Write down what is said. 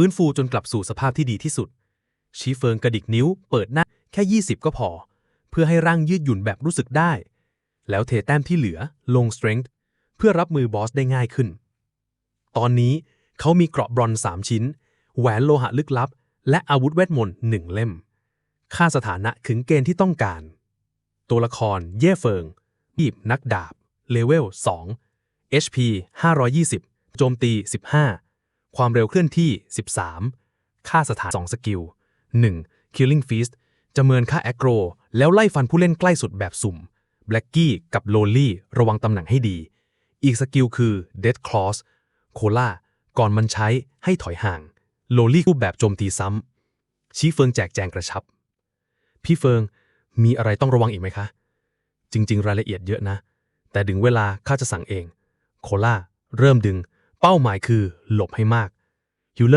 ฟื้นฟูจนกลับสู่สภาพที่ดีที่สุด ชีเฟิงกระดิกนิ้ว เปิดหน้าแค่ 20 ก็พอ เพื่อให้ร่างยืดหยุ่นแบบรู้สึกได้ แล้วเทแต้มที่เหลือลง strength เพื่อรับมือบอสได้ง่ายขึ้น ตอนนี้เขามีเกราะบรอนซ์3ชิ้น แหวนโลหะลึกลับ และอาวุธเวทมนต์หนึ่งเล่ม ค่าสถานะถึงเกณฑ์ที่ต้องการ ตัวละครเย่เฟิงบีบนักดาบ เลเวล 2 HP 520 โจมตี 15 ความเร็วเคลื่อนที่ 13 ค่าสถาน 2 สกิล 1. Killing Feast จะเมินค่าแอ g โรแล้วไล่ฟันผู้เล่นใกล้สุดแบบสุ่มแบล็กกี้กับโลลี่ระวังตำแหน่งให้ดี อีกสกิลคือ Death Claws โคล่าก่อนมันใช้ให้ถอยห่าง โลลี่รูปแบบโจมตีซ้ำ ชี้เฟิงแจกแจงกระชับ พี่เฟิงมีอะไรต้องระวังอีกไหมคะ จริง ๆ รายละเอียดเยอะนะ แต่ถึงเวลาข้าจะสั่งเอง โคล่าเริ่มดึง เป้าหมายคือหลบให้มากฮิวเลอร์